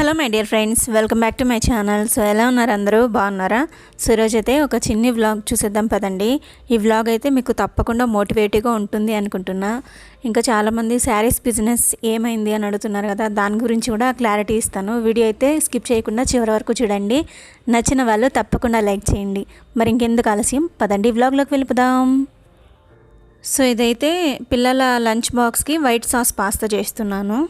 Hello my dear friends. Welcome back to my channel. So ఎలా ఉన్నారు అందరూ? బాగున్నారా? సో ఈరోజు అయితే ఒక చిన్ని వ్లాగ్ చూసేద్దాం పదండి. ఈ వ్లాగ్ అయితే మీకు తప్పకుండా మోటివేటివ్గా ఉంటుంది అనుకుంటున్నా. ఇంకా చాలామంది శారీస్ బిజినెస్ ఏమైంది అని అడుగుతున్నారు కదా దాని గురించి కూడా క్లారిటీ ఇస్తాను. వీడియో అయితే స్కిప్ చేయకుండా చివరి వరకు చూడండి. నచ్చిన వాళ్ళు తప్పకుండా లైక్ చేయండి. మరి ఇంకెందుకు ఆలస్యం? పదండి వ్లాగ్లోకి వెళ్ళిపోదాం. సో ఇదైతే పిల్లల లంచ్ బాక్స్కి వైట్ సాస్ పాస్తా చేస్తున్నాను.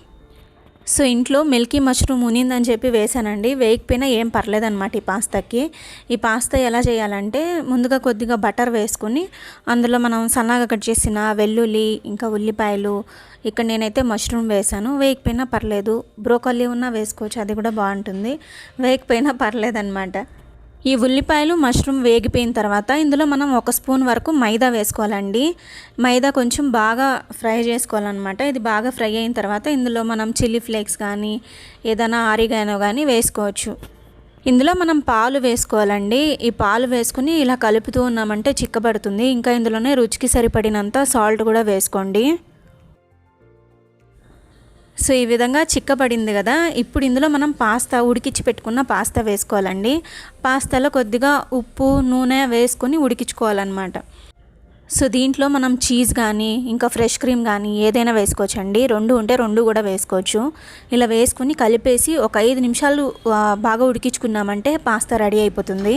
సో ఇంట్లో మిల్కీ మష్రూమ్ ఉనిందని చెప్పి వేసానండి వేయకపోయినా ఏం పర్లేదన్నమాట ఈ పాస్తాకి. ఈ పాస్తా ఎలా చేయాలంటే ముందుగా కొద్దిగా బటర్ వేసుకుని అందులో మనం సన్నగా కట్ చేసిన వెల్లుల్లి ఇంకా ఉల్లిపాయలు ఇక్కడ నేనైతే మష్రూమ్ వేసాను వేయకపోయినా పర్లేదు. బ్రోకల్లీ ఉన్నా వేసుకోవచ్చు అది కూడా బాగుంటుంది. వేయకపోయినా పర్లేదన్నమాట. ఈ ఉల్లిపాయలు మష్రూమ్ వేగిపోయిన తర్వాత ఇందులో మనం ఒక స్పూన్ వరకు మైదా వేసుకోవాలండి. మైదా కొంచెం బాగా ఫ్రై చేసుకోవాలన్నమాట. ఇది బాగా ఫ్రై అయిన తర్వాత ఇందులో మనం చిల్లీ ఫ్లేక్స్ కానీ ఏదైనా ఆరిగానో కానీ వేసుకోవచ్చు. ఇందులో మనం పాలు వేసుకోవాలండి. ఈ పాలు వేసుకుని ఇలా కలుపుతూ ఉన్నామంటే చిక్కబడుతుంది. ఇంకా ఇందులోనే రుచికి సరిపడినంత సాల్ట్ కూడా వేసుకోండి. సో ఈ విధంగా చిక్కబడింది కదా. ఇప్పుడు ఇందులో మనం పాస్తా ఉడికించి పెట్టుకున్న పాస్తా వేసుకోవాలండి. పాస్తాలో కొద్దిగా ఉప్పు నూనె వేసుకొని ఉడికించుకోవాలన్నమాట. సో దీంట్లో మనం చీజ్ కానీ ఇంకా ఫ్రెష్ క్రీమ్ కానీ ఏదైనా వేసుకోవచ్చండి. రెండు ఉంటే రెండు కూడా వేసుకోవచ్చు. ఇలా వేసుకుని కలిపేసి ఒక ఐదు నిమిషాలు బాగా ఉడికించుకున్నామంటే పాస్తా రెడీ అయిపోతుంది.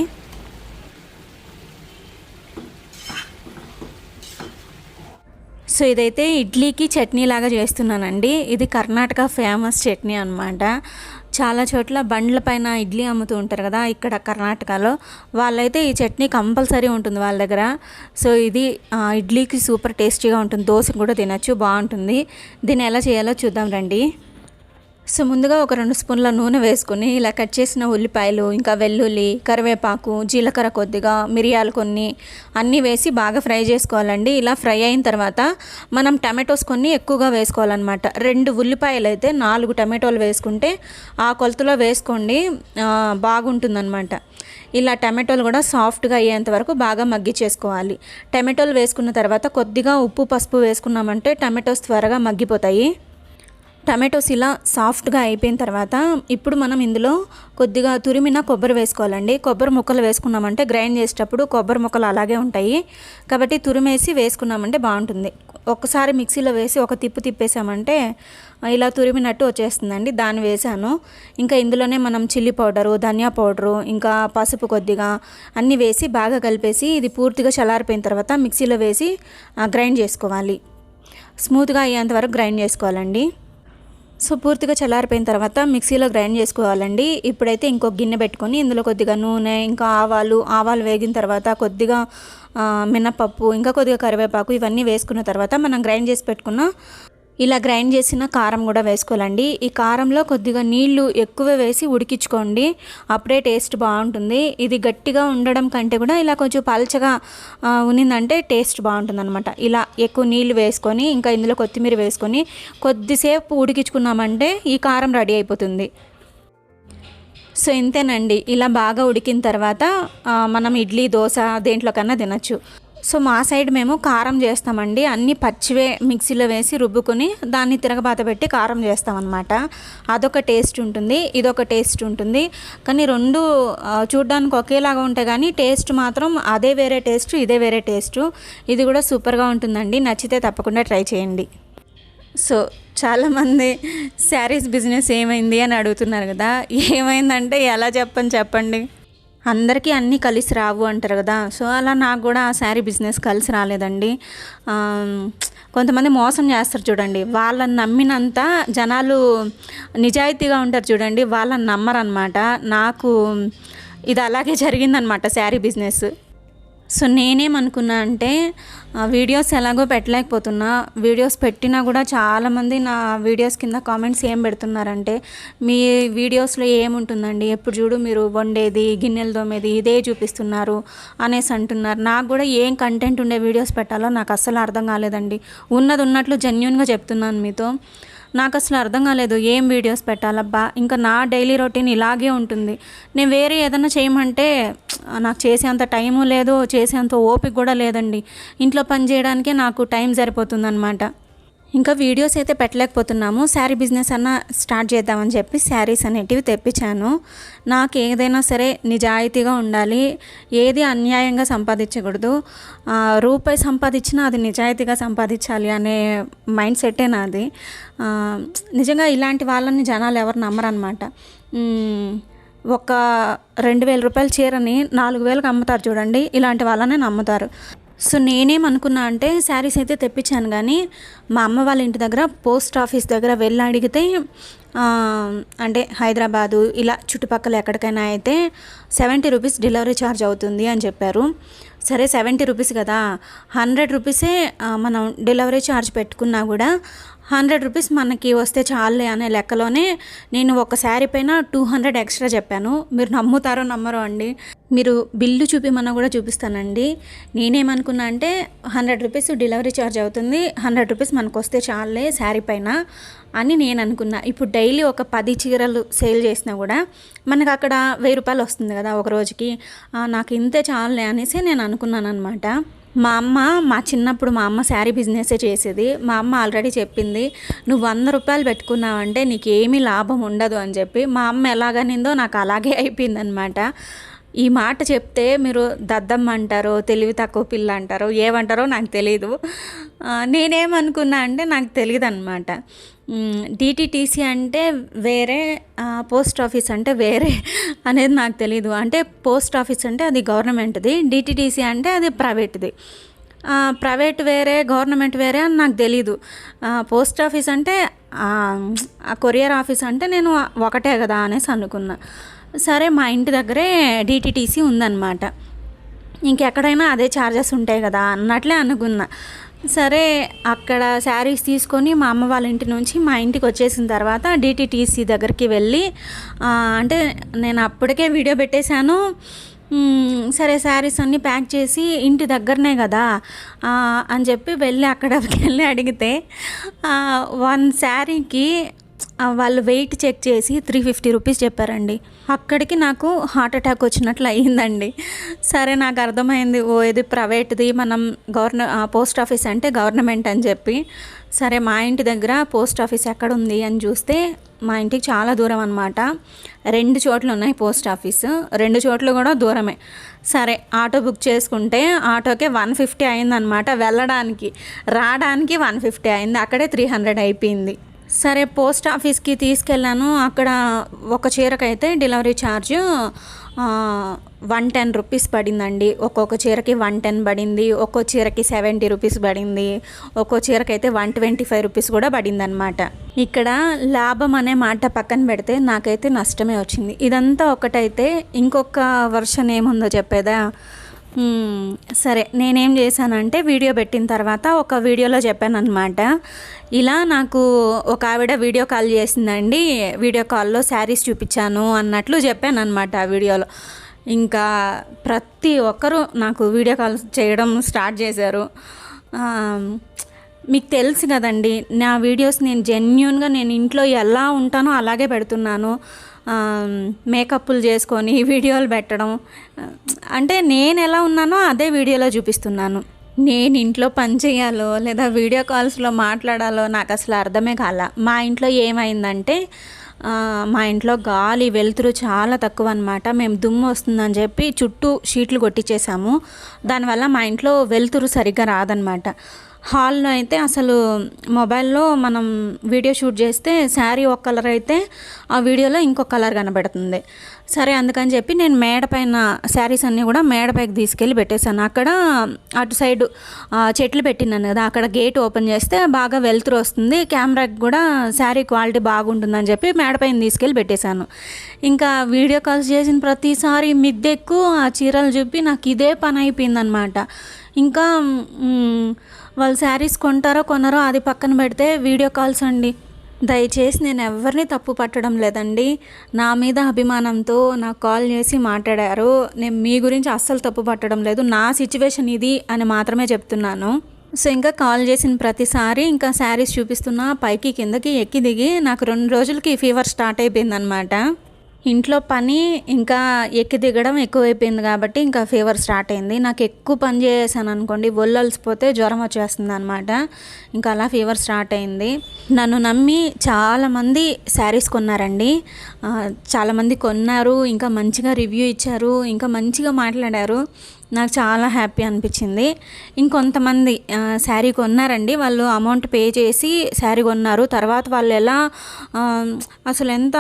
సో ఇదైతే ఇడ్లీకి చట్నీ లాగా చేస్తున్నానండి. ఇది కర్ణాటక ఫేమస్ చట్నీ అనమాట చాలా చోట్ల బండ్ల పైన ఇడ్లీ అమ్ముతూ ఉంటారు కదా ఇక్కడ కర్ణాటకలో. వాళ్ళైతే ఈ చట్నీ కంపల్సరీ ఉంటుంది వాళ్ళ దగ్గర. సో ఇది ఇడ్లీకి సూపర్ టేస్టీగా ఉంటుంది. దోశ కూడా తినచ్చు బాగుంటుంది. దీన్ని ఎలా చేయాలో చూద్దాం రండి. సో ముందుగా ఒక రెండు స్పూన్ల నూనె వేసుకొని ఇలా కట్ చేసిన ఉల్లిపాయలు ఇంకా వెల్లుల్లి కరివేపాకు జీలకర్ర కొద్దిగా మిరియాలు కొన్ని అన్నీ వేసి బాగా ఫ్రై చేసుకోవాలండి. ఇలా ఫ్రై అయిన తర్వాత మనం టమాటోస్ కొన్ని ఎక్కువగా వేసుకోవాలన్నమాట. రెండు ఉల్లిపాయలు అయితే నాలుగు టమాటోలు వేసుకుంటే ఆ కొలతలో వేసుకోండి బాగుంటుందన్నమాట. ఇలా టమాటోలు కూడా సాఫ్ట్గా అయ్యేంత వరకు బాగా మగ్గిచ్చేసుకోవాలి. టమాటోలు వేసుకున్న తర్వాత కొద్దిగా ఉప్పు పసుపు వేసుకున్నామంటే టమాటోస్ త్వరగా మగ్గిపోతాయి. టమాటోస్ ఇలా సాఫ్ట్గా అయిపోయిన తర్వాత ఇప్పుడు మనం ఇందులో కొద్దిగా తురిమిన కొబ్బరి వేసుకోవాలండి. కొబ్బరి ముక్కలు వేసుకున్నామంటే గ్రైండ్ చేసేటప్పుడు కొబ్బరి ముక్కలు అలాగే ఉంటాయి. కాబట్టి తురిమేసి వేసుకున్నామంటే బాగుంటుంది. ఒకసారి మిక్సీలో వేసి ఒక తిప్పు తిప్పేసామంటే ఇలా తురిమినట్టు వచ్చేస్తుందండి. దాన్ని వేసాను. ఇంకా ఇందులోనే మనం చిల్లీ పౌడరు ధనియా పౌడరు ఇంకా పసుపు కొద్దిగా అన్నీ వేసి బాగా కలిపేసి ఇది పూర్తిగా చల్లారిపోయిన తర్వాత మిక్సీలో వేసి గ్రైండ్ చేసుకోవాలి. స్మూత్గా అయ్యేంత వరకు గ్రైండ్ చేసుకోవాలండి. సో పూర్తిగా చల్లారిపోయిన తర్వాత మిక్సీలో గ్రైండ్ చేసుకోవాలండి. ఇప్పుడైతే ఇంకొక గిన్నె పెట్టుకొని ఇందులో కొద్దిగా నూనె ఇంకా ఆవాలు ఆవాలు వేగిన తర్వాత కొద్దిగా మినపప్పు ఇంకా కొద్దిగా కరివేపాకు ఇవన్నీ వేసుకున్న తర్వాత మనం గ్రైండ్ చేసి పెట్టుకున్న ఇలా గ్రైండ్ చేసిన కారం కూడా వేసుకోవాలండి. ఈ కారంలో కొద్దిగా నీళ్ళు ఎక్కువ వేసి ఉడికించుకోండి. అప్పుడే టేస్ట్ బాగుంటుంది. ఇది గట్టిగా ఉండడం కంటే కూడా ఇలా కొంచెం పల్చగా ఉన్నిందంటే టేస్ట్ బాగుంటుంది అనమాట ఇలా ఎక్కువ నీళ్ళు వేసుకొని ఇంకా ఇందులో కొత్తిమీర వేసుకొని కొద్దిసేపు ఉడికించుకున్నామంటే ఈ కారం రెడీ అయిపోతుంది. సో ఇంతేనండి. ఇలా బాగా ఉడికిన తర్వాత మనం ఇడ్లీ దోశ దేంట్లో కన్నా తినచ్చు. సో మా సైడ్ మేము కారం చేస్తామండి. అన్నీ పచ్చివే మిక్సీలో వేసి రుబ్బుకొని దాన్ని తిరగబాత పెట్టి కారం చేస్తామన్నమాట. అదొక టేస్ట్ ఉంటుంది ఇదొక టేస్ట్ ఉంటుంది. కానీ రెండు చూడడానికి ఒకేలాగా ఉంటాయి కానీ టేస్ట్ మాత్రం అదే వేరే టేస్ట్ ఇదే వేరే టేస్ట్. ఇది కూడా సూపర్గా ఉంటుందండి. నచ్చితే తప్పకుండా ట్రై చేయండి. సో చాలామంది శారీస్ బిజినెస్ ఏమైంది అని అడుగుతున్నారు కదా. ఏమైందంటే ఎలా చెప్పని చెప్పండి. అందరికీ అన్నీ కలిసి రావు అంటారు కదా. సో అలా నాకు కూడా ఆ శారీ బిజినెస్ కలిసి రాలేదండి. కొంతమంది మోసం చేస్తారు చూడండి. వాళ్ళని నమ్మినంత జనాలు నిజాయితీగా ఉంటారు చూడండి. వాళ్ళని నమ్మరనమాట నాకు ఇది అలాగే జరిగిందనమాట శారీ బిజినెస్. సో నేనేమనుకున్నా అంటే వీడియోస్ ఎలాగో పెట్టలేకపోతున్నా. వీడియోస్ పెట్టినా కూడా చాలామంది నా వీడియోస్ కింద కామెంట్స్ ఏం పెడుతున్నారంటే మీ వీడియోస్లో ఏముంటుందండి? ఎప్పుడు చూడు మీరు వండేది గిన్నెలు తోమేది ఇదే చూపిస్తున్నారు అనేసి అంటున్నారు. నాకు కూడా ఏం కంటెంట్ ఉండే వీడియోస్ పెట్టాలో నాకు అస్సలు అర్థం కాలేదండి. ఉన్నది ఉన్నట్లు జెన్యున్గా చెప్తున్నాను మీతో. నాకు అసలు అర్థం కాలేదు ఏం వీడియోస్ పెట్టాలబ్బా? ఇంకా నా డైలీ రొటీన్ ఇలాగే ఉంటుంది. నేను వేరే ఏదైనా చేయమంటే నాకు చేసేంత టైము లేదు చేసేంత ఓపిక కూడా లేదండి. ఇంట్లో పని చేయడానికే నాకు టైం సరిపోతుందన్నమాట. ఇంకా వీడియోస్ అయితే పెట్టలేకపోతున్నాము. శారీ బిజినెస్ అన్న స్టార్ట్ చేద్దామని చెప్పి శారీస్ అనేటివి తెప్పించాను. నాకు ఏదైనా సరే నిజాయితీగా ఉండాలి. ఏది అన్యాయంగా సంపాదించకూడదు. రూపాయి సంపాదించినా అది నిజాయితీగా సంపాదించాలి అనే మైండ్ సెట్టే నాది. నిజంగా ఇలాంటి వాళ్ళని జనాలు ఎవరు నమ్మరనమాట. ఒక రెండు వేల రూపాయల చీరని నాలుగు వేలకు అమ్ముతారు చూడండి. ఇలాంటి వాళ్ళనే నమ్ముతారు. సో నేనేమనుకున్నా అంటే శారీస్ అయితే తెప్పించాను కానీ మా అమ్మ వాళ్ళ ఇంటి దగ్గర పోస్ట్ ఆఫీస్ దగ్గర వెళ్ళి అడిగితే అంటే హైదరాబాదు ఇలా చుట్టుపక్కల ఎక్కడికైనా అయితే సెవెంటీ రూపీస్ డెలివరీ ఛార్జ్ అవుతుంది అని చెప్పారు. సరే సెవెంటీ రూపీస్ కదా హండ్రెడ్ రూపీసే మనం డెలివరీ ఛార్జ్ పెట్టుకున్నా కూడా హండ్రెడ్ రూపీస్ మనకి వస్తే చాలే అనే లెక్కలోనే నేను ఒక శారీ పైన టూ హండ్రెడ్ ఎక్స్ట్రా చెప్పాను. మీరు నమ్ముతారో నమ్మరో అండి. మీరు బిల్లు చూపిమన్నా కూడా చూపిస్తానండి. నేనేమనుకున్నా అంటే హండ్రెడ్ రూపీస్ డెలివరీ ఛార్జ్ అవుతుంది. హండ్రెడ్ రూపీస్ మనకు వస్తే చాలే శారీ పైన అని నేను అనుకున్నా ఇప్పుడు డైలీ ఒక పది చీరలు సేల్ చేసినా కూడా మనకు అక్కడ వెయ్యి రూపాయలు వస్తుంది కదా ఒక రోజుకి. నాకు ఇంతే చాలులే అనేసి నేను అనుకున్నాను అనమాట మా అమ్మ మా చిన్నప్పుడు మా అమ్మ శారీ బిజినెసే చేసేది. మా అమ్మ ఆల్రెడీ చెప్పింది నువ్వు వంద రూపాయలు పెట్టుకున్నావంటే నీకు ఏమీ లాభం ఉండదు అని చెప్పి. మా అమ్మ ఎలాగనిందో నాకు అలాగే అయిపోయిందనమాట. ఈ మాట చెప్తే మీరు దద్దమ్మ అంటారో తెలివి తక్కువ పిల్ల అంటారో ఏమంటారో నాకు తెలియదు నేనేమనుకున్నా అంటే నాకు తెలియదు అనమాట డిటిటీసీ అంటే వేరే పోస్ట్ ఆఫీస్ అంటే వేరే అనేది నాకు తెలియదు అంటే పోస్ట్ ఆఫీస్ అంటే అది గవర్నమెంట్ది డిటిటీసీ అంటే అది ప్రైవేట్ది. ప్రైవేట్ వేరే గవర్నమెంట్ వేరే అని నాకు తెలీదు. పోస్ట్ ఆఫీస్ అంటే ఆ, ఆ కొరియర్ ఆఫీస్ అంటే నేను ఒకటే కదా అనేసి అనుకున్నా. సరే మా ఇంటి దగ్గరే డిటిటీసీ ఉందన్నమాట. ఇంకెక్కడైనా అదే ఛార్జెస్ ఉంటాయి కదా అన్నట్లే అనుకున్నా. సరే అక్కడ శారీస్ తీసుకొని మా అమ్మ వాళ్ళ ఇంటి నుంచి మా ఇంటికి వచ్చేసిన తర్వాత డిటిటీసీ దగ్గరికి వెళ్ళి అంటే నేను అప్పటికే వీడియో పెట్టేశాను. సరే శారీస్ అన్నీ ప్యాక్ చేసి ఇంటి దగ్గరనే కదా అని చెప్పి వెళ్ళి అక్కడికి వెళ్ళి అడిగితే వన్ శారీకి వాళ్ళు వెయిట్ చెక్ చేసి త్రీ ఫిఫ్టీ రూపీస్ చెప్పారండి. అక్కడికి నాకు హార్ట్ అటాక్ వచ్చినట్లు అయ్యిందండి. సరే నాకు అర్థమైంది ఓ ఇది ప్రైవేట్ది మనం గవర్న పోస్ట్ ఆఫీస్ అంటే గవర్నమెంట్ అని చెప్పి. సరే మా ఇంటి దగ్గర పోస్ట్ ఆఫీస్ ఎక్కడ ఉంది అని చూస్తే మా ఇంటికి చాలా దూరం అనమాట రెండు చోట్లు ఉన్నాయి పోస్ట్ ఆఫీస్ రెండు చోట్లు కూడా దూరమే. సరే ఆటో బుక్ చేసుకుంటే ఆటోకే వన్ ఫిఫ్టీ అయిందనమాట వెళ్ళడానికి. రావడానికి వన్ ఫిఫ్టీ అయింది అక్కడే త్రీ హండ్రెడ్ అయిపోయింది. సరే పోస్ట్ ఆఫీస్కి తీసుకెళ్ళాను. అక్కడ ఒక చీరకైతే delivery charge one ten rupees పడిందండి. ఒక్కొక్క చీరకి వన్ టెన్ పడింది ఒక్కో చీరకి సెవెంటీ రూపీస్ పడింది ఒక్కో చీరకైతే వన్ ట్వంటీ ఫైవ్ రూపీస్ కూడా పడిందనమాట ఇక్కడ లాభం అనే మాట పక్కన పెడితే నాకైతే నష్టమే వచ్చింది. ఇదంతా ఒకటైతే ఇంకొక వర్షన్ ఏముందో చెప్పేదా? సరే నేనేం చేశానంటే వీడియో పెట్టిన తర్వాత ఒక వీడియోలో చెప్పాను అనమాట ఇలా నాకు ఒక ఆవిడ వీడియో కాల్ చేసిందండి. వీడియో కాల్లో శారీస్ చూపించాను అన్నట్లు చెప్పాను అనమాట ఆ వీడియోలో. ఇంకా ప్రతి ఒక్కరూ నాకు వీడియో కాల్ చేయడం స్టార్ట్ చేశారు. మీకు తెలుసు కదండి నా వీడియోస్ నేను జెన్యున్గా నేను ఇంట్లో ఎలా ఉంటానో అలాగే పెడుతున్నాను. మేకప్లు చేసుకొని వీడియోలు పెట్టడం. అంటే నేను ఎలా ఉన్నానో అదే వీడియోలో చూపిస్తున్నాను. నేను ఇంట్లో పని చేయాలో లేదా వీడియో కాల్స్లో మాట్లాడాలో నాకు అసలు అర్థమే కాల. మా ఇంట్లో ఏమైందంటే మా ఇంట్లో గాలి వెలుతురు చాలా తక్కువ అనమాట మేము దుమ్ము వస్తుందని చెప్పి చుట్టూ షీట్లు కొట్టించేసాము దానివల్ల మా ఇంట్లో వెలుతురు సరిగ్గా రాదనమాట హాల్లో అయితే అసలు మొబైల్లో మనం వీడియో షూట్ చేస్తే శారీ ఒక కలర్ అయితే ఆ వీడియోలో ఇంకొక కలర్ కనబడుతుంది. సరే అందుకని చెప్పి నేను మేడ పైన శారీస్ అన్నీ కూడా మేడపైకి తీసుకెళ్ళి పెట్టేశాను. అక్కడ అటు సైడ్ చెట్లు పెట్టినాను కదా అక్కడ గేట్ ఓపెన్ చేస్తే బాగా వెలుతురు వస్తుంది. కెమెరాకి కూడా శారీ క్వాలిటీ బాగుంటుందని చెప్పి మేడపైన తీసుకెళ్ళి పెట్టేశాను. ఇంకా వీడియో కాల్స్ చేసిన ప్రతిసారి మిద్దెక్కు ఆ చీరలు చూపి నాకు ఇదే పని అయిపోయిందనమాట ఇంకా వాళ్ళు శారీస్ కొంటారో కొనరో అది పక్కన పెడితే వీడియో కాల్స్ అండి. దయచేసి నేను ఎవరిని తప్పు పట్టడం లేదండి. నా మీద అభిమానంతో నాకు కాల్ చేసి మాట్లాడారు. నేను మీ గురించి అస్సలు తప్పు పట్టడం లేదు. నా సిచ్యువేషన్ ఇది అని మాత్రమే చెప్తున్నాను. సో ఇంకా కాల్ చేసిన ప్రతిసారి ఇంకా శారీస్ చూపిస్తున్నా పైకి కిందకి ఎక్కి దిగి నాకు రెండు రోజులకి ఫీవర్ స్టార్ట్ అయిపోయిందనమాట ఇంట్లో పని ఇంకా ఎక్కి దిగడం ఎక్కువైపోయింది కాబట్టి ఇంకా ఫీవర్ స్టార్ట్ అయింది. నాకు ఎక్కువ పని చేసాను అనుకోండి ఒళ్ళలిసిపోతే జ్వరం వచ్చేస్తుంది అనమాట ఇంకా అలా ఫీవర్ స్టార్ట్ అయింది. నన్ను నమ్మి చాలామంది శారీస్ కొన్నారండి. చాలామంది కొన్నారు ఇంకా మంచిగా రివ్యూ ఇచ్చారు ఇంకా మంచిగా మాట్లాడారు. నాకు చాలా హ్యాపీ అనిపించింది. ఇంకొంతమంది శారీ కొన్నారండి. వాళ్ళు అమౌంట్ పే చేసి శారీ కొన్నారు. తర్వాత వాళ్ళు ఎలా అసలు ఎంత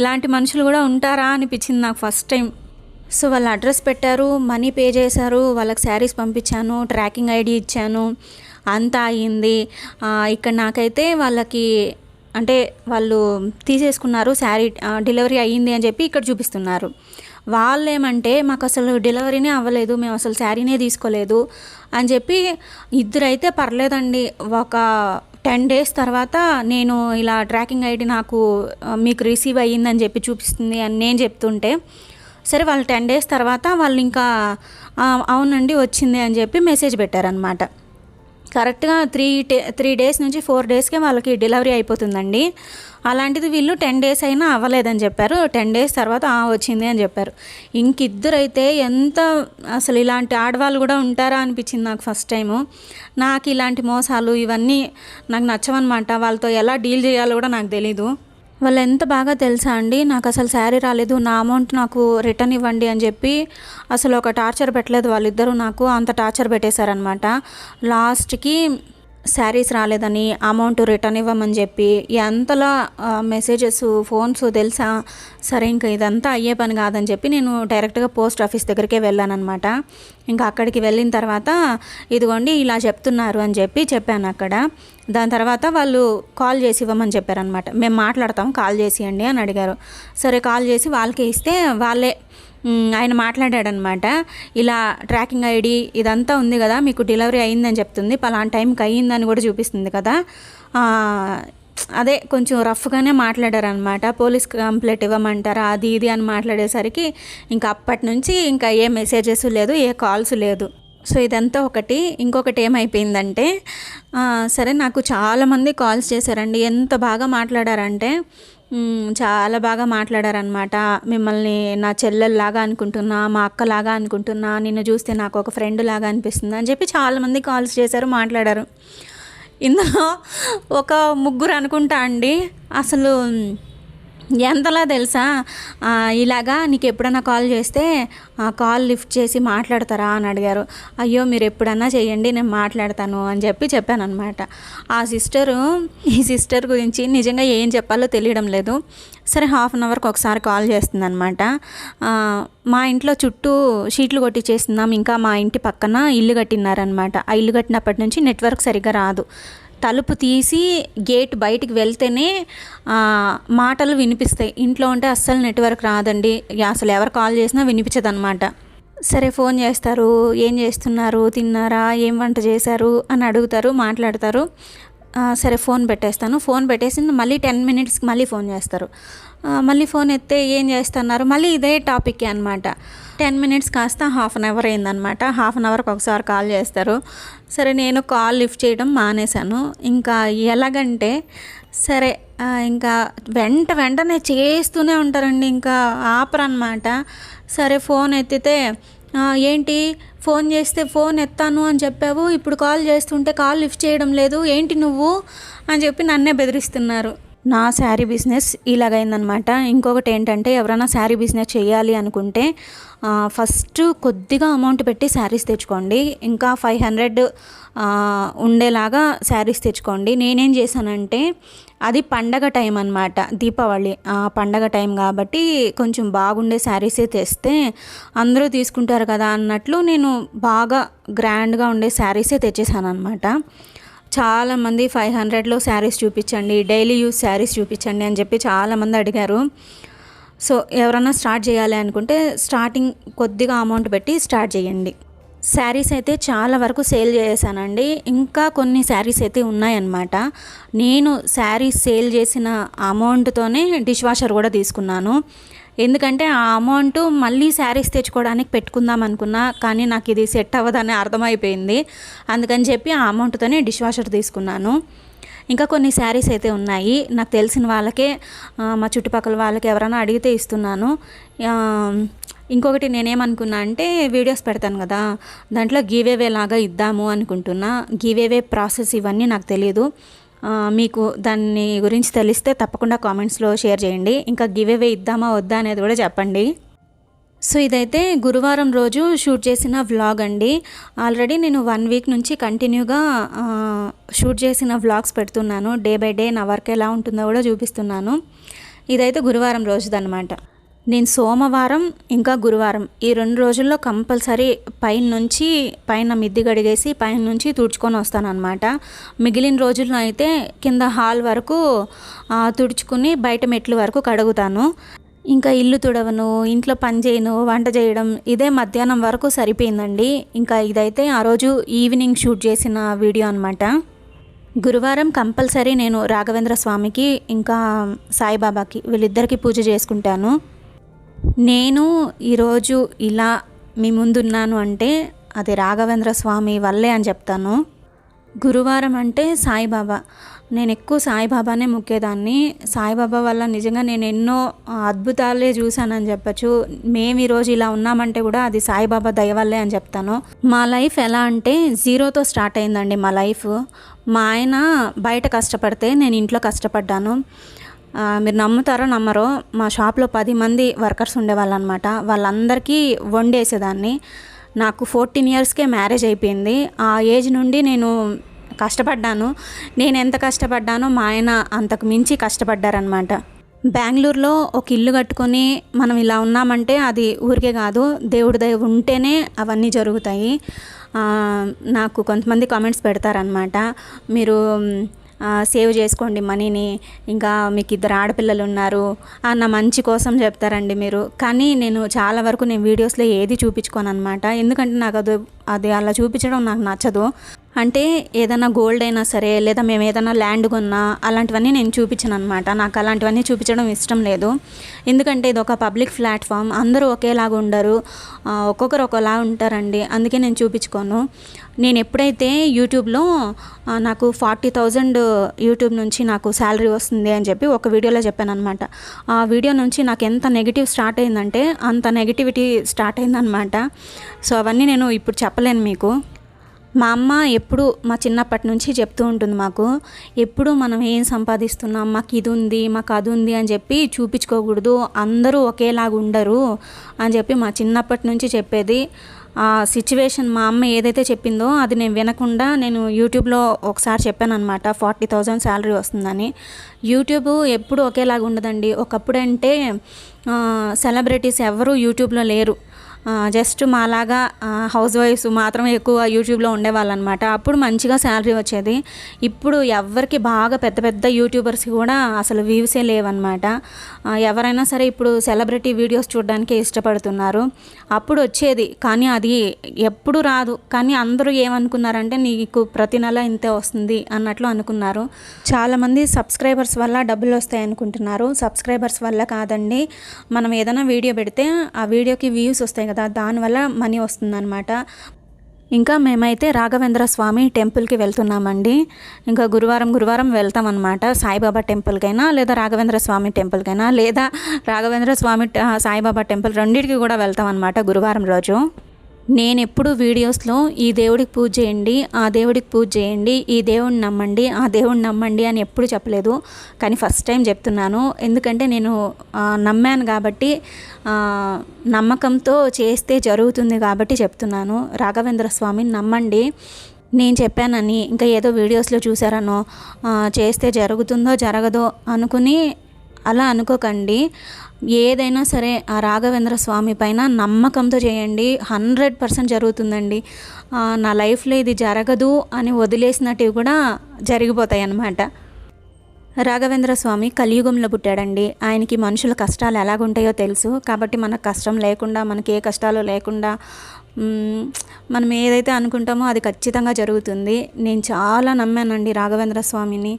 ఇలాంటి మనుషులు కూడా ఉంటారా అనిపించింది నాకు ఫస్ట్ టైం. సో వాళ్ళ అడ్రస్ పెట్టారు మనీ పే చేశారు వాళ్ళకి శారీస్ పంపించాను ట్రాకింగ్ ఐడి ఇచ్చాను. అంతా అయ్యింది. ఇక్కడ నాకైతే వాళ్ళకి అంటే వాళ్ళు తీసేసుకున్నారు శారీ డెలివరీ అయ్యింది అని చెప్పి ఇక్కడ చూపిస్తున్నారు. వాళ్ళు ఏమంటే మాకు అసలు డెలివరీనే అవ్వలేదు మేము అసలు శారీనే తీసుకోలేదు అని చెప్పి ఇద్దరైతే పర్లేదండి ఒక టెన్ డేస్ తర్వాత నేను ఇలా ట్రాకింగ్ ఐడి నాకు మీకు రిసీవ్ అయ్యిందని చెప్పి చూపిస్తుంది అని నేను చెప్తుంటే సరే వాళ్ళు టెన్ డేస్ తర్వాత వాళ్ళు ఇంకా అవునండి వచ్చింది అని చెప్పి మెసేజ్ పెట్టారనమాట కరెక్ట్గా త్రీ డే త్రీ డేస్ నుంచి ఫోర్ డేస్కే వాళ్ళకి డెలివరీ అయిపోతుందండి. అలాంటిది వీళ్ళు టెన్ డేస్ అయినా అవ్వలేదని చెప్పారు. టెన్ డేస్ తర్వాత వచ్చింది అని చెప్పారు. ఇంకిద్దరైతే ఎంత అసలు ఇలాంటి ఆడవాళ్ళు కూడా ఉంటారా అనిపించింది నాకు ఫస్ట్ టైము. నాకు ఇలాంటి మోసాలు ఇవన్నీ నాకు నచ్చవన్నమాట. వాళ్ళతో ఎలా డీల్ చేయాలో కూడా నాకు తెలీదు. వాళ్ళు ఎంత బాగా తెలుసా అండి? నాకు అసలు శారీ రాలేదు నా అమౌంట్ నాకు రిటర్న్ ఇవ్వండి అని చెప్పి అసలు ఒక టార్చర్ పెట్టలేదు వాళ్ళిద్దరూ నాకు అంత టార్చర్ పెట్టేశారనమాట లాస్ట్కి శారీస్ రాలేదని అమౌంట్ రిటర్న్ ఇవ్వమని చెప్పి ఎంతలా మెసేజెస్ ఫోన్స్ తెలుసా? సరే ఇంకా ఇదంతా అయ్యే పని కాదని చెప్పి నేను డైరెక్ట్గా పోస్ట్ ఆఫీస్ దగ్గరికే వెళ్ళానమాట ఇంకా అక్కడికి వెళ్ళిన తర్వాత ఇదిగోండి ఇలా చెప్తున్నారు అని చెప్పి చెప్పాను అక్కడ. దాని తర్వాత వాళ్ళు కాల్ చేసి ఇవ్వమని చెప్పారనమాట మేము మాట్లాడతాం కాల్ చేసియండి అని అడిగారు. సరే కాల్ చేసి వాళ్ళకే ఇస్తే వాళ్ళే ఆయన మాట్లాడాడనమాట ఇలా ట్రాకింగ్ ఐడి ఇదంతా ఉంది కదా మీకు డెలివరీ అయిందని చెప్తుంది పలానా టైంకి అయ్యిందని కూడా చూపిస్తుంది కదా. అదే కొంచెం రఫ్గానే మాట్లాడారనమాట పోలీస్ కంప్లైంట్ ఇవ్వమంటారా అది ఇది అని మాట్లాడేసరికి ఇంకా అప్పటి నుంచి ఇంకా ఏ మెసేజెస్ లేదు ఏ కాల్స్ లేదు. సో ఇదంతా ఒకటి. ఇంకొకటి ఏమైపోయిందంటే సరే నాకు చాలామంది కాల్స్ చేశారండి ఎంత బాగా మాట్లాడారంటే చాలా బాగా మాట్లాడారనమాట మిమ్మల్ని నా చెల్లెల్లాగా అనుకుంటున్నా మా అక్కలాగా అనుకుంటున్నా నిన్ను చూస్తే నాకు ఒక ఫ్రెండ్ లాగా అనిపిస్తుంది అని చెప్పి చాలామంది కాల్స్ చేశారు మాట్లాడారు. ఇందులో ఒక ముగ్గురు అనుకుంటా అండి. అసలు ఎంతలా తెలుసా? ఇలాగా నీకు ఎప్పుడన్నా కాల్ చేస్తే ఆ కాల్ లిఫ్ట్ చేసి మాట్లాడతారా అని అడిగారు. అయ్యో మీరు ఎప్పుడన్నా చేయండి నేను మాట్లాడతాను అని చెప్పి చెప్పాను అనమాట ఆ సిస్టరు ఈ సిస్టర్ గురించి నిజంగా ఏం చెప్పాలో తెలియడం లేదు. సరే హాఫ్ అన్ అవర్కి ఒకసారి కాల్ చేస్తుంది అనమాట మా ఇంట్లో చుట్టూ షీట్లు కొట్టించేస్తున్నాం ఇంకా మా ఇంటి పక్కన ఇల్లు కట్టినారనమాట ఆ ఇల్లు కట్టినప్పటి నుంచి నెట్వర్క్ సరిగ్గా రాదు. తలుపు తీసి గేట్ బయటికి వెళ్తేనే మాటలు వినిపిస్తాయి. ఇంట్లో ఉంటే అస్సలు నెట్వర్క్ రాదండి. అసలు ఎవరు కాల్ చేసినా వినిపించదనమాట సరే ఫోన్ చేస్తారు. ఏం చేస్తున్నారు? తిన్నారా? ఏం వంట చేశారు? అని అడుగుతారు మాట్లాడతారు. సరే ఫోన్ పెట్టేస్తాను. ఫోన్ పెట్టేసి మళ్ళీ టెన్ మినిట్స్కి మళ్ళీ ఫోన్ చేస్తారు. మళ్ళీ ఫోన్ ఎత్తే ఏం చేస్తున్నారు? మళ్ళీ ఇదే టాపిక్ అనమాట టెన్ మినిట్స్ కాస్త హాఫ్ అన్ అవర్ అయిందనమాట హాఫ్ అన్ అవర్కి ఒకసారి కాల్ చేస్తారు. సరే నేను కాల్ లిఫ్ట్ చేయడం మానేశాను. ఇంకా ఎలాగంటే సరే ఇంకా వెంట వెంటనే చేస్తూనే ఉంటారండి. ఇంకా ఆపరనమాట సరే ఫోన్ ఎత్తితే ఏంటి? ఫోన్ చేస్తే ఫోన్ ఎత్తాను అని చెప్పావు ఇప్పుడు కాల్ చేస్తుంటే కాల్ లిఫ్ట్ చేయడం లేదు ఏంటి నువ్వు? అని చెప్పి నన్నే బెదిరిస్తున్నారు. నా శారీ బిజినెస్ ఇలాగైందనమాట ఇంకొకటి ఏంటంటే ఎవరైనా శారీ బిజినెస్ చేయాలి అనుకుంటే ఫస్ట్ కొద్దిగా అమౌంట్ పెట్టి శారీస్ తెచ్చుకోండి. ఇంకా ఫైవ్ హండ్రెడ్ ఉండేలాగా శారీస్ తెచ్చుకోండి. నేనేం చేశానంటే అది పండగ టైం అనమాట దీపావళి. ఆ పండగ టైం కాబట్టి కొంచెం బాగుండే శారీసే తెస్తే అందరూ తీసుకుంటారు కదా అన్నట్లు నేను బాగా గ్రాండ్గా ఉండే శారీసే తెచ్చేసాను అనమాట చాలామంది ఫైవ్ హండ్రెడ్లో శారీస్ చూపించండి డైలీ యూస్ శారీస్ చూపించండి అని చెప్పి చాలామంది అడిగారు. సో ఎవరైనా స్టార్ట్ చేయాలి అనుకుంటే స్టార్టింగ్ కొద్దిగా అమౌంట్ పెట్టి స్టార్ట్ చేయండి. శారీస్ అయితే చాలా వరకు సేల్ చేశానండి. ఇంకా కొన్ని శారీస్ అయితే ఉన్నాయన్నమాట. నేను శారీస్ సేల్ చేసిన అమౌంట్తోనే డిష్ వాషర్ కూడా తీసుకున్నాను. ఎందుకంటే ఆ అమౌంట్ మళ్ళీ శారీస్ తెచ్చుకోవడానికి పెట్టుకుందాం అనుకున్నా కానీ నాకు ఇది సెట్ అవ్వదని అర్థమైపోయింది. అందుకని చెప్పి ఆ అమౌంట్తోనే డిష్ వాషర్ తీసుకున్నాను. ఇంకా కొన్ని శారీస్ అయితే ఉన్నాయి. నాకు తెలిసిన వాళ్ళకే మా చుట్టుపక్కల వాళ్ళకి ఎవరైనా అడిగితే ఇస్తున్నాను. ఇంకొకటి నేనేమనుకున్నా అంటే వీడియోస్ పెడతాను కదా దాంట్లో గీవేవే లాగా ఇద్దాము అనుకుంటున్నా. గీవేవే ప్రాసెస్ ఇవన్నీ నాకు తెలియదు మీకు దాన్ని గురించి తెలిస్తే తప్పకుండా కామెంట్స్లో షేర్ చేయండి. ఇంకా గివేవే ఇద్దామా వద్దా అనేది కూడా చెప్పండి. సో ఇదైతే గురువారం రోజు షూట్ చేసిన వ్లాగ్ అండి. ఆల్రెడీ నేను వన్ వీక్ నుంచి కంటిన్యూగా షూట్ చేసిన వ్లాగ్స్ పెడుతున్నాను. డే బై డే నా వర్క్ ఎలా ఉంటుందో కూడా చూపిస్తున్నాను. ఇదైతే గురువారం రోజుదన్నమాట. నేను సోమవారం ఇంకా గురువారం ఈ రెండు రోజుల్లో కంపల్సరీ పైన నుంచి పైన మిద్ది గడిగేసి పైన నుంచి తుడుచుకొని వస్తానన్నమాట. మిగిలిన రోజుల్లో అయితే కింద హాల్ వరకు తుడుచుకుని బయట మెట్లు వరకు కడుగుతాను. ఇంకా ఇల్లు తుడవను ఇంట్లో పని చేయను వంట చేయడం ఇదే మధ్యాహ్నం వరకు సరిపోయిందండి. ఇంకా ఇదైతే ఆ రోజు ఈవినింగ్ షూట్ చేసిన వీడియో అనమాట గురువారం కంపల్సరీ నేను రాఘవేంద్ర స్వామికి ఇంకా సాయిబాబాకి వీళ్ళిద్దరికీ పూజ చేసుకుంటాను. నేను ఈరోజు ఇలా మీ ముందున్నాను అంటే అది రాఘవేంద్ర స్వామి వల్లే అని చెప్తాను. గురువారం అంటే సాయిబాబా. నేను ఎక్కువ సాయిబాబానే ముక్కేదాన్ని. సాయిబాబా వల్ల నిజంగా నేను ఎన్నో అద్భుతాలే చూశానని చెప్పచ్చు. మేము ఈరోజు ఇలా ఉన్నామంటే కూడా అది సాయిబాబా దయ వల్లే అని చెప్తాను. మా లైఫ్ ఎలా అంటే జీరోతో స్టార్ట్ అయిందండి మా లైఫ్. మా ఆయన బయట కష్టపడితే నేను ఇంట్లో కష్టపడ్డాను. మీరు నమ్ముతారో నమ్మరో మా షాప్లో పది మంది వర్కర్స్ ఉండేవాళ్ళు అనమాట వాళ్ళందరికీ వండేసేదాన్ని. నాకు ఫోర్టీన్ ఇయర్స్కే మ్యారేజ్ అయిపోయింది. ఆ ఏజ్ నుండి నేను కష్టపడ్డాను. నేను ఎంత కష్టపడ్డానో మా ఆయన అంతకు మించి కష్టపడ్డారనమాట. బెంగళూరులో ఒక ఇల్లు కట్టుకొని మనం ఇలా ఉన్నామంటే అది ఊరికే కాదు. దేవుడి దయ ఉంటేనే అవన్నీ జరుగుతాయి. నాకు కొంతమంది కామెంట్స్ పెడతారనమాట. మీరు సేవ్ చేసుకోండి మనీని. ఇంకా మీకు ఇద్దరు ఆడపిల్లలు ఉన్నారు అన్న మంచి కోసం చెప్తారండి మీరు. కానీ నేను చాలా వరకు నేను వీడియోస్లో ఏది చూపించుకోను అనమాట ఎందుకంటే నాకు అది అది అలా చూపించడం నాకు నచ్చదు. అంటే ఏదైనా గోల్డ్ అయినా సరే లేదా మేము ఏదైనా ల్యాండ్ కొన్నా అలాంటివన్నీ నేను చూపించను అనమాట నాకు అలాంటివన్నీ చూపించడం ఇష్టం లేదు. ఎందుకంటే ఇది ఒక పబ్లిక్ ప్లాట్ఫామ్ అందరూ ఒకేలాగా ఉండరు. ఒక్కొక్కరు ఒకలా ఉంటారండి. అందుకే నేను చూపించుకోను. నేను ఎప్పుడైతే యూట్యూబ్లో నాకు ఫార్టీ థౌజండ్ యూట్యూబ్ నుంచి నాకు శాలరీ వస్తుంది అని చెప్పి ఒక వీడియోలో చెప్పాను అనమాట ఆ వీడియో నుంచి నాకు ఎంత నెగిటివ్ స్టార్ట్ అయిందంటే అంత నెగిటివిటీ స్టార్ట్ అయిందనమాట సో అవన్నీ నేను ఇప్పుడు చెప్పలేను మీకు. మా అమ్మ ఎప్పుడు మా చిన్నప్పటి నుంచి చెప్తూ ఉంటుంది మాకు ఎప్పుడు మనం ఏం సంపాదిస్తున్నాం మాకు ఇది ఉంది మాకు అది ఉంది అని చెప్పి చూపించుకోకూడదు అందరూ ఒకేలాగా ఉండరు అని చెప్పి మా చిన్నప్పటి నుంచి చెప్పేది. ఆ సిచ్యువేషన్ మా అమ్మ ఏదైతే చెప్పిందో అది నేను వినకుండా నేను యూట్యూబ్లో ఒకసారి చెప్పాను అనమాట ఫార్టీ థౌజండ్ శాలరీ వస్తుందని. యూట్యూబ్ ఎప్పుడు ఒకేలాగా ఉండదండి. ఒకప్పుడు అంటే సెలబ్రిటీస్ ఎవరు యూట్యూబ్లో లేరు. జస్ట్ మాలాగా హౌస్ వైఫ్స్ మాత్రం ఎక్కువ యూట్యూబ్లో ఉండేవాళ్ళనమాట. అప్పుడు మంచిగా శాలరీ వచ్చేది. ఇప్పుడు ఎవరికి బాగా పెద్ద పెద్ద యూట్యూబర్స్ కూడా అసలు వ్యూసే లేవన్నమాట ఎవరైనా సరే ఇప్పుడు సెలబ్రిటీ వీడియోస్ చూడడానికి ఇష్టపడుతున్నారు. అప్పుడు వచ్చేది. కానీ అది ఎప్పుడు రాదు. కానీ అందరూ ఏమనుకున్నారంటే నీకు ప్రతి నెల ఇంతే వస్తుంది అన్నట్లు అనుకున్నారు. చాలామంది సబ్స్క్రైబర్స్ వల్ల డబ్బులు వస్తాయి అనుకుంటున్నారు. సబ్స్క్రైబర్స్ వల్ల కాదండి. మనం ఏదైనా వీడియో పెడితే ఆ వీడియోకి వ్యూస్ వస్తాయి కదా దానివల్ల మనీ వస్తుందన్నమాట. ఇంకా మేమైతే రాఘవేంద్ర స్వామి టెంపుల్కి వెళ్తున్నామండి. ఇంకా గురువారం గురువారం వెళ్తాం అనమాట సాయిబాబా టెంపుల్కైనా లేదా రాఘవేంద్ర స్వామి టెంపుల్కైనా లేదా రాఘవేంద్ర స్వామి సాయిబాబా టెంపుల్ రెండింటికి కూడా వెళ్తాం అనమాట గురువారం రోజు. నేను ఎప్పుడు వీడియోస్లో ఈ దేవుడికి పూజ చేయండి ఆ దేవుడికి పూజ చేయండి ఈ దేవుడిని నమ్మండి ఆ దేవుడిని నమ్మండి అని ఎప్పుడు చెప్పలేదు. కానీ ఫస్ట్ టైం చెప్తున్నాను. ఎందుకంటే నేను నమ్మాను కాబట్టి నమ్మకంతో చేస్తే జరుగుతుంది కాబట్టి చెప్తున్నాను. రాఘవేంద్ర స్వామిని నమ్మండి. నేను చెప్పానని ఇంకా ఏదో వీడియోస్లో చూసారనో చేస్తే జరుగుతుందో జరగదో అనుకుని అలా అనుకోకండి. ఏదైనా సరే ఆ రాఘవేంద్ర స్వామి పైన నమ్మకంతో చేయండి. హండ్రెడ్ పర్సెంట్ జరుగుతుందండి. నా లైఫ్లో ఇది జరగదు అని వదిలేసినట్టు కూడా జరిగిపోతాయి అన్నమాట రాఘవేంద్ర స్వామి కలియుగంలో పుట్టాడండి. ఆయనకి మనుషుల కష్టాలు ఎలాగుంటాయో తెలుసు. కాబట్టి మనకు కష్టం లేకుండా మనకి ఏ కష్టాలు లేకుండా మనం ఏదైతే అనుకుంటామో అది ఖచ్చితంగా జరుగుతుంది. నేను చాలా నమ్మానండి రాఘవేంద్ర స్వామిని.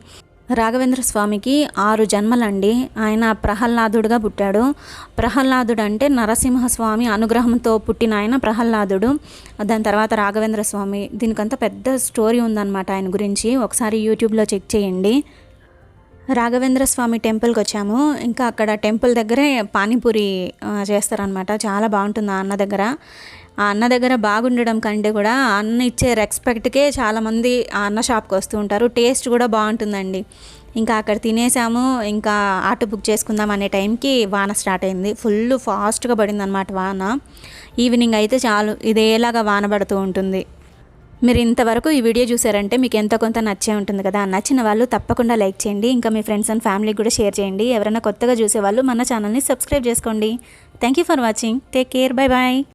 రాఘవేంద్ర స్వామికి ఆరు జన్మలండి. ఆయన ప్రహ్లాదుడుగా పుట్టాడు. ప్రహ్లాదుడు అంటే నరసింహస్వామి అనుగ్రహంతో పుట్టిన ఆయన ప్రహ్లాదుడు. దాని తర్వాత రాఘవేంద్ర స్వామి. దీనికంత పెద్ద స్టోరీ ఉందన్నమాట ఆయన గురించి. ఒకసారి యూట్యూబ్లో చెక్ చేయండి. రాఘవేంద్ర స్వామి టెంపుల్కి వచ్చాము. ఇంకా అక్కడ టెంపుల్ దగ్గరే పానీపూరి చేస్తారనమాట చాలా బాగుంటుంది ఆ అన్న దగ్గర. ఆ అన్న దగ్గర బాగుండడం కంటే కూడా అన్న ఇచ్చే రెస్పెక్ట్కే చాలామంది ఆ అన్న షాప్కి వస్తూ ఉంటారు. టేస్ట్ కూడా బాగుంటుందండి. ఇంకా అక్కడ తినేసాము. ఇంకా ఆటో బుక్ చేసుకుందాం అనే టైంకి వాన స్టార్ట్ అయింది. ఫుల్ ఫాస్ట్గా పడింది అనమాట వాన. ఈవినింగ్ అయితే చాలు. ఇదేలాగా వాన పడుతూ ఉంటుంది. మీరు ఇంతవరకు ఈ వీడియో చూసారంటే మీకు ఎంతో కొంత నచ్చే ఉంటుంది కదా. నచ్చిన వాళ్ళు తప్పకుండా లైక్ చేయండి. ఇంకా మీ ఫ్రెండ్స్ అండ్ ఫ్యామిలీకి కూడా షేర్ చేయండి. ఎవరైనా కొత్తగా చూసేవాళ్ళు మన ఛానల్ని సబ్స్క్రైబ్ చేసుకోండి. Thank you for watching. Take care. Bye bye